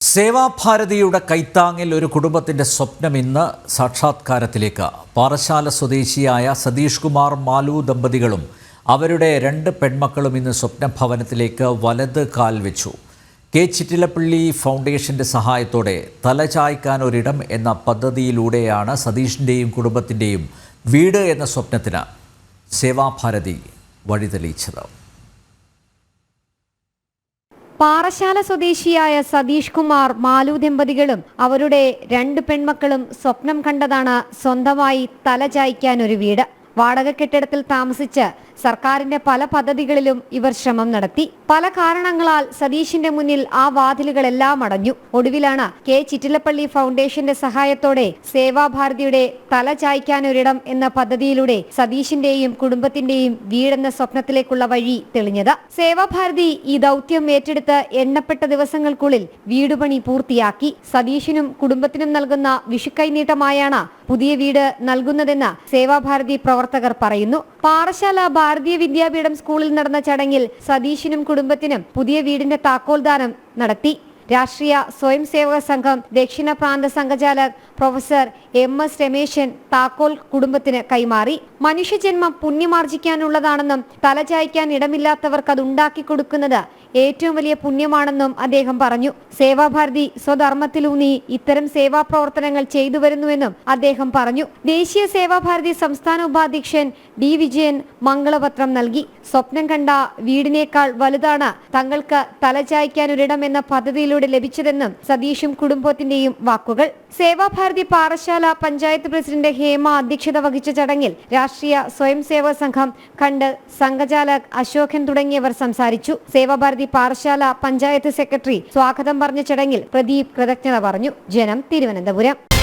സേവാഭാരതിയുടെ കൈത്താങ്ങിൽ ഒരു കുടുംബത്തിന്റെ സ്വപ്നം ഇന്ന് സാക്ഷാത്കാരത്തിലേക്ക്. പാറശാല സ്വദേശിയായ സതീഷ് കുമാർ മാലു ദമ്പതികളും അവരുടെ രണ്ട് പെൺമക്കളും ഇന്ന് സ്വപ്നഭവനത്തിലേക്ക് വലത് കാൽ വെച്ചു. കെ. ചിറ്റിലപ്പള്ളി ഫൗണ്ടേഷന്റെ സഹായത്തോടെ തലചായ്ക്കാൻ ഒരിടം എന്ന പദ്ധതിയിലൂടെയാണ് സതീഷിന്റെയും കുടുംബത്തിന്റെയും വീട് എന്ന സ്വപ്നത്തിന് സേവാഭാരതി വഴിതെളിയിച്ചത് പാറശാല സ്വദേശിയായ സതീഷ് കുമാർ മാലു ദമ്പതികളും അവരുടെ രണ്ട് പെൺമക്കളും സ്വപ്നം കണ്ടതാണ് സ്വന്തമായി തലചായ്ക്കാൻ ഒരു വീട്. വാടക കെട്ടിടത്തിൽ താമസിച്ച് സർക്കാരിന്റെ പല പദ്ധതികളിലും ഇവർ ശ്രമം നടത്തി. പല കാരണങ്ങളാൽ സതീഷിന്റെ മുന്നിൽ ആ വാതിലുകളെല്ലാം അടഞ്ഞു. ഒടുവിലാണ് കെ ചിറ്റിലപ്പള്ളി ഫൗണ്ടേഷന്റെ സഹായത്തോടെ സേവാഭാരതിയുടെ തല ചായ്ക്കാനൊരിടം എന്ന പദ്ധതിയിലൂടെ സതീഷിന്റെയും കുടുംബത്തിന്റെയും വീടെന്ന സ്വപ്നത്തിലേക്കുള്ള വഴി തെളിഞ്ഞത്. സേവാഭാരതി ഈ ദൗത്യം ഏറ്റെടുത്ത് എണ്ണപ്പെട്ട ദിവസങ്ങൾക്കുള്ളിൽ വീടുപണി പൂർത്തിയാക്കി. സതീഷിനും കുടുംബത്തിനും നൽകുന്ന വിഷുക്കൈനീട്ടമായാണ് പുതിയ വീട് നൽകുന്നതെന്ന് സേവാഭാരതി പ്രവർത്തകർ പറയുന്നു. പാറശാല ഭാരതീയ വിദ്യാപീഠം സ്കൂളിൽ നടന്ന ചടങ്ങിൽ സതീഷിനും കുടുംബത്തിനും പുതിയ വീടിന്റെ താക്കോൽദാനം നടത്തി. രാഷ്ട്രീയ സ്വയം സേവക സംഘം ദക്ഷിണ പ്രാന്ത സംഘചാലക് പ്രൊഫസർ എം എസ് രമേശൻ താക്കോൽ കുടുംബത്തിന് കൈമാറി. മനുഷ്യജന്മം പുണ്യമാർജിക്കാനുള്ളതാണെന്നും തലചായ്ക്കാൻ ഇടമില്ലാത്തവർക്ക് അത് ഉണ്ടാക്കി കൊടുക്കുന്നത് ഏറ്റവും വലിയ പുണ്യമാണെന്നും അദ്ദേഹം പറഞ്ഞു. സേവാഭാരതി സ്വധർമ്മത്തിലൂന്നി ഇത്തരം സേവാ പ്രവർത്തനങ്ങൾ ചെയ്തു വരുന്നുവെന്നും അദ്ദേഹം പറഞ്ഞു. ദേശീയ സേവാഭാരതി സംസ്ഥാന ഉപാധ്യക്ഷൻ ഡി വിജയൻ മംഗളപത്രം നൽകി. സ്വപ്നം കണ്ട വീടിനേക്കാൾ വലുതാണ് തങ്ങൾക്ക് തലചായ്ക്കാൻ ഒരിടം എന്ന പദ്ധതിയിലൂടെ ലഭിച്ചതെന്നും സതീഷും കുടുംബത്തിന്റെയും വാക്കുകൾ. സേവാഭാരതി പാറശാല പഞ്ചായത്ത് പ്രസിഡന്റ് ഹേമ അധ്യക്ഷത വഹിച്ച ചടങ്ങിൽ രാഷ്ട്രീയ സ്വയം സേവക സംഘം കണ്ട് സംഘചാലക് അശോകൻ തുടങ്ങിയവർ സംസാരിച്ചു. സേവാഭാരതി പാറശാല പഞ്ചായത്ത് സെക്രട്ടറി സ്വാഗതം പറഞ്ഞ ചടങ്ങിൽ പ്രദീപ് കൃതജ്ഞത പറഞ്ഞു. ജനം തിരുവനന്തപുരം.